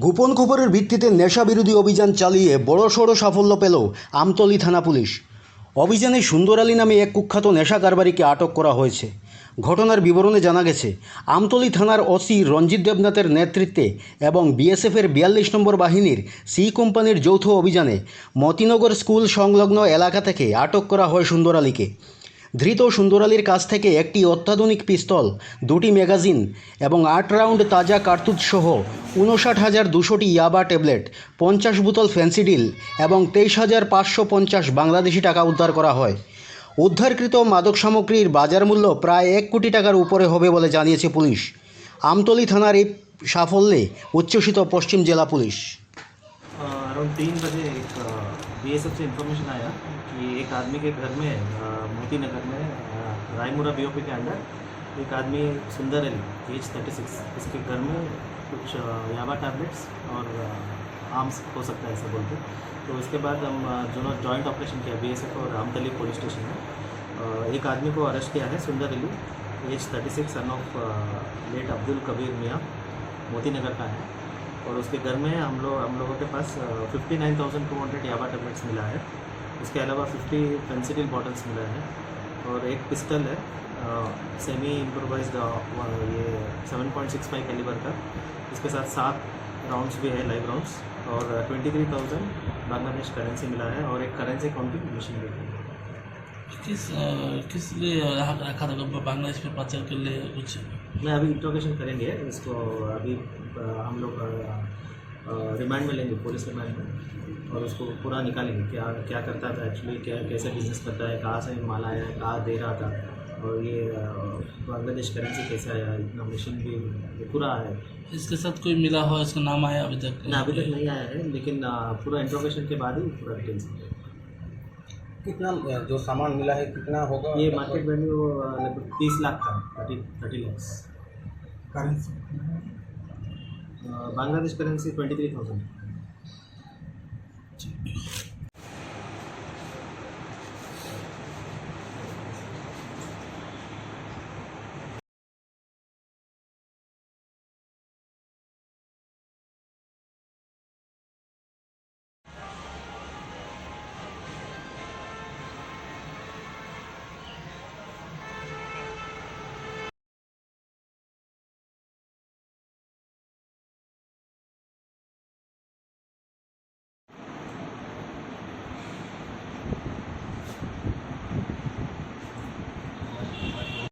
গোপন খবরের ভিত্তিতে নেশা বিরোধী অভিযান চালিয়ে বড়সড় সাফল্য পেল আমতলী থানা পুলিশ। অভিযানে সুন্দর আলী নামে এক কুখ্যাত নেশা কারবারিকে আটক করা হয়েছে। ঘটনার বিবরণে জানা গেছে, আমতলী থানার ওসি রঞ্জিত দেবনাথের নেতৃত্বে এবং বিএসএফের বিয়াল্লিশ নম্বর বাহিনীর সি কোম্পানির যৌথ অভিযানে মতিনগর স্কুল সংলগ্ন এলাকা থেকে আটক করা হয় সুন্দর আলীকে। ধৃত সুন্দর আলীর কাছ থেকে একটি অত্যাধুনিক পিস্তল, দুটি ম্যাগাজিন এবং আট রাউন্ড তাজা কার্তুজ সহ উনষাট হাজার দুশোটি ইয়াবা ট্যাবলেট, পঞ্চাশ বোতল ফ্যান্সিডিল এবং তেইশ হাজার পাঁচশো পঞ্চাশ বাংলাদেশি টাকা উদ্ধার করা হয়। উদ্ধারকৃত মাদক সামগ্রীর বাজার মূল্য প্রায় এক কোটি টাকার উপরে হবে বলে জানিয়েছে পুলিশ। আমতলী থানার এই সাফল্যে উচ্ছ্বসিত পশ্চিম জেলা পুলিশ। अराउंड तीन बजे एक बी एस एफ़ से इन्फॉर्मेशन आया कि एक आदमी के घर में मोती नगर में रायमुरा बीओपी के अंडर एक आदमी सुंदर अली एज थर्टी सिक्स इसके घर में कुछ याबा टैबलेट्स और आर्म्स हो सकता है ऐसा बोलते तो इसके बाद हम जो ना जॉइंट ऑपरेशन किया बी एस एफ़ और रामतली पुलिस स्टेशन में। एक आदमी को अरेस्ट किया है, Sundar Ali age thirty six son of late Abdul Kabir Mian Moti Nagar का है। और उसके घर में हम लोग, हम लोगों के पास fifty nine thousand two hundred याबा tablets मिला है। इसके अलावा फिफ्टी पेंसिलिन बॉटल्स मिला है और एक पिस्टल है सेमी इम्प्रोवाइज्ड ये seven point six five calibre का। इसके साथ सात राउंड्स भी है लाइव राउंड्स और twenty three thousand Bangladesh currency मिला है और एक करेंसी काउंटिंग मशीन भी है। किस किस लिए रखा था बांग्लादेश में प्रचार के लिए कुछ? मैं अभी इंट्रोगेशन करेंगे इसको अभी हम लोग रिमांड में लेंगे पुलिस रिमांड में और उसको पूरा निकालेंगे क्या क्या करता था एक्चुअली क्या कैसे बिज़नेस करता है कहाँ से माल आया है कहाँ दे रहा था और ये बांग्लादेश करेंसी कैसे आया इतना मशीन भी पूरा है। इसके साथ कोई मिला हो इसका नाम आया अभी तक? ना अभी तक नहीं आया है लेकिन पूरा इंट्रोगेशन के बाद ही पूरा डिटेल्स कितना जो सामान मिला है कितना होगा? ये मार्केट वैल्यू लगभग तीस लाख का thirty thirty lakhs currency Bangladesh currency twenty three thousand.